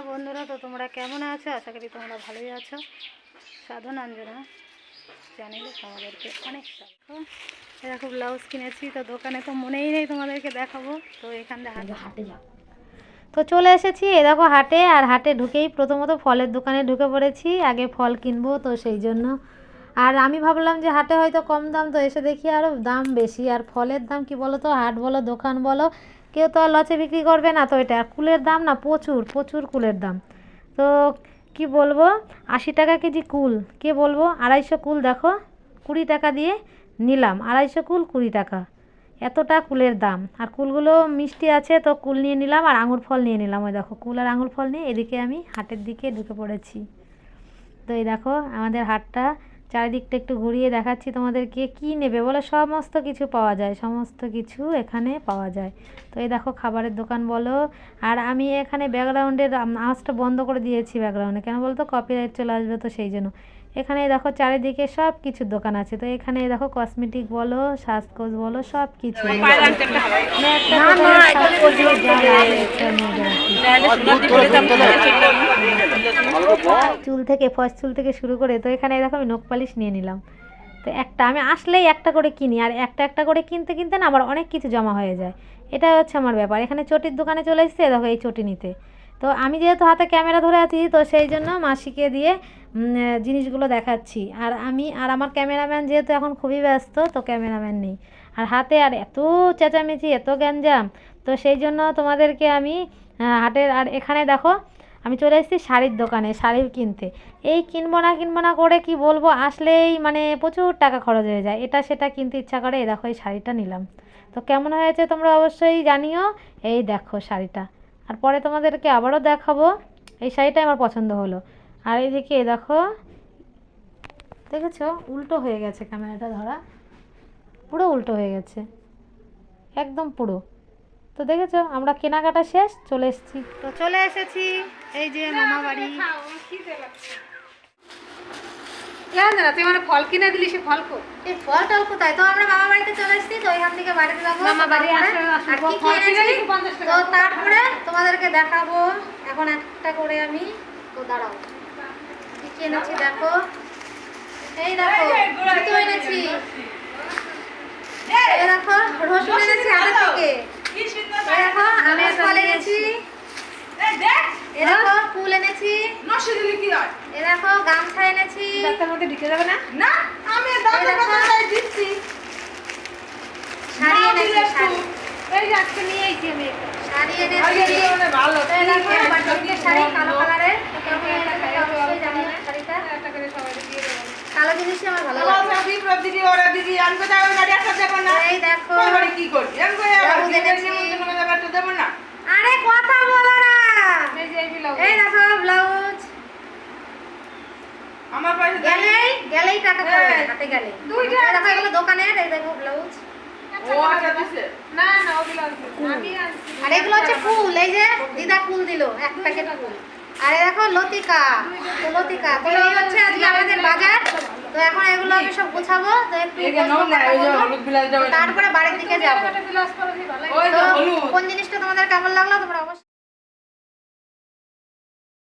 বন্ধুরা, তো তোমরা কেমন আছো? আশা করি তোমরা ভালোই আছো। সাধন অঞ্জনা চ্যানেলে তোমাদেরকে অনেক স্বাগত। এরকম ব্লাউজ কিনেছি, তো দোকানে তো মনেই নেই তোমাদেরকে দেখাবো। তো এখান থেকে হাটে তো চলে এসেছি এ দেখো হাটে, আর হাটে ঢুকেই প্রথমত ফলের দোকানে ঢুকে পড়েছি, আগে ফল কিনবো, তো সেই জন্য। আর আমি ভাবলাম যে হাটে হয়তো কম দাম, তো এসে দেখি আরও দাম বেশি। আর ফলের দাম কি বলো তো? হাট বলো, দোকান বলো কেউ তো আর লচে বিক্রি করবে না তো এটা। কুলের দাম না প্রচুর প্রচুর কুলের দাম। তো কি বলব? আশি টাকা কেজি কুল। কে বলব? আড়াইশো কুল দেখো, কুড়ি টাকা দিয়ে নিলাম। আড়াইশো কুল, কুড়ি টাকা। এতটা কুলের দাম। আর কুলগুলো মিষ্টি আছে তো কুল নিয়ে নিলাম আর আঙুর ফল নিয়ে নিলাম। ওই দেখো, কুল আর আঙুর ফল নিয়ে এদিকে আমি হাটের দিকে ঢুকে পড়েছি। তো এই দেখো, আমাদের হাটটা চারিদিকটা একটু ঘুরিয়ে দেখাচ্ছি তোমাদেরকে। কি নেবে বলে? সমস্ত কিছু পাওয়া যায় সমস্ত কিছু এখানে পাওয়া যায়। তো এই দেখো খাবারের দোকান বলো। আর আমি এখানে ব্যাকগ্রাউন্ডের আওয়াজটা বন্ধ করে দিয়েছি ব্যাকগ্রাউন্ডে। কেন বলতো কপিরাইট চলে আসবে তো সেই জন্য। এখানে দেখো চারিদিকে সব কিছুর দোকান আছে। তো এখানে দেখো কসমেটিক বলো শ্বাসকোজ বলো সব কিছু চুল থেকে ফস চুল থেকে শুরু করে, তো এখানে দেখো আমি নখ পালিশ নিয়ে নিলাম। তো একটা, আমি আসলেই একটা করে কিনি, আর একটা একটা করে কিনতে কিনতে না আমার অনেক কিছু জমা হয়ে যায়। এটা হচ্ছে আমার ব্যাপার। এখানে চটির দোকানে চলে এসেছে, দেখো এই চটি নিতে। তো আমি যেহেতু হাতে ক্যামেরা ধরে আছি, তো সেই জন্য মাসিকে দিয়ে জিনিসগুলো দেখাচ্ছি। আর আমি, আর আমার ক্যামেরাম্যান যেহেতু এখন খুবই ব্যস্ত, তো ক্যামেরাম্যান নেই। আর হাতে আর এত চেঁচামেচি, এত গ্যাঞ্জাম, তো সেই জন্য তোমাদেরকে আমি হাটের, আর এখানে দেখো আমি চলে এসেছি শাড়ির দোকানে শাড়ি কিনতে। এই কিনবো না কিনবো না করে কি বলব? আসলেই মানে প্রচুর টাকা খরচ হয়ে যায়। এটা সেটা কিনতে ইচ্ছা করে, এই দেখো এই শাড়িটা নিলাম। তো কেমন হয়েছে তোমরা অবশ্যই জানিও। এই দেখো শাড়িটা। আর পরে তোমাদেরকে আবারও দেখাবো। এই শাড়িটাই আমার পছন্দ হলো। আর এইদিকে এই দেখো, দেখেছ? উল্টো হয়ে গেছে ক্যামেরাটা ধরা। পুরো উল্টো হয়ে গেছে। একদম পুরো। তো দেখেছ আমরা কেনাকাটা শেষ চলে এসেছি। তো চলে এসেছি এই যে মামা বাড়ি। না তুই মানে ফল কিনে দিলি সে ফল কো এই ফল টল কোথায়? তো আমরা মামা বাড়িতে চলে এসেছি তো ওইখান থেকে বাড়িতে যাব। মামা বাড়ি আর কি। তো তারপরে তোমাদেরকে দেখাবো। এখন একটা করে আমি তো দাঁড়াও। কি কি এনেছি দেখো এই দেখো জুতো এনেছি। এই দেখো রসুন এনেছি থেকে। এই দেখো আমের ফল এনেছি। দেখো দেখো গামছা এনেছি। ডাক্তার মধ্যে ঢুকে যাবে না? শাড়ি এনেছি শাড়ি। এই যে আজকে নিয়ে আমি শাড়ি এনেছি। শাড়ি কালো কালারের। লাগে শাড়িটা। একটা করে কালো ভালো লাগে দেখো আরে কথা বলো না এই যে এই ব্লাউজ এই দেখো ব্লাউজ আমার পয়সা গেলেই গেলেই টাকা পড়বে হ্যাঁ। হাতে গেলে দুইটা এই দেখো এগুলো দোকানের এই দেখো ব্লাউজ। ও আটা দিছে। না না ও ব্লাউজ আমি আনছি। আর এগুলো হচ্ছে ফুল এই যে দিদা ফুল দিল এক প্যাকেট ফুল। আর দেখো লতিকা লতিকা তো এই হচ্ছে আজকে আমাদের বাজার। তো এখন এগুলো আমি সব গোছাবো তো একটু এই যে নাও না ওই যে হলুদ বিলাস যাবে তারপরে বাড়ির দিকে যাব। যে কোন জিনিসটা তোমাদের কেমন লাগল তোমরা অবশ্যই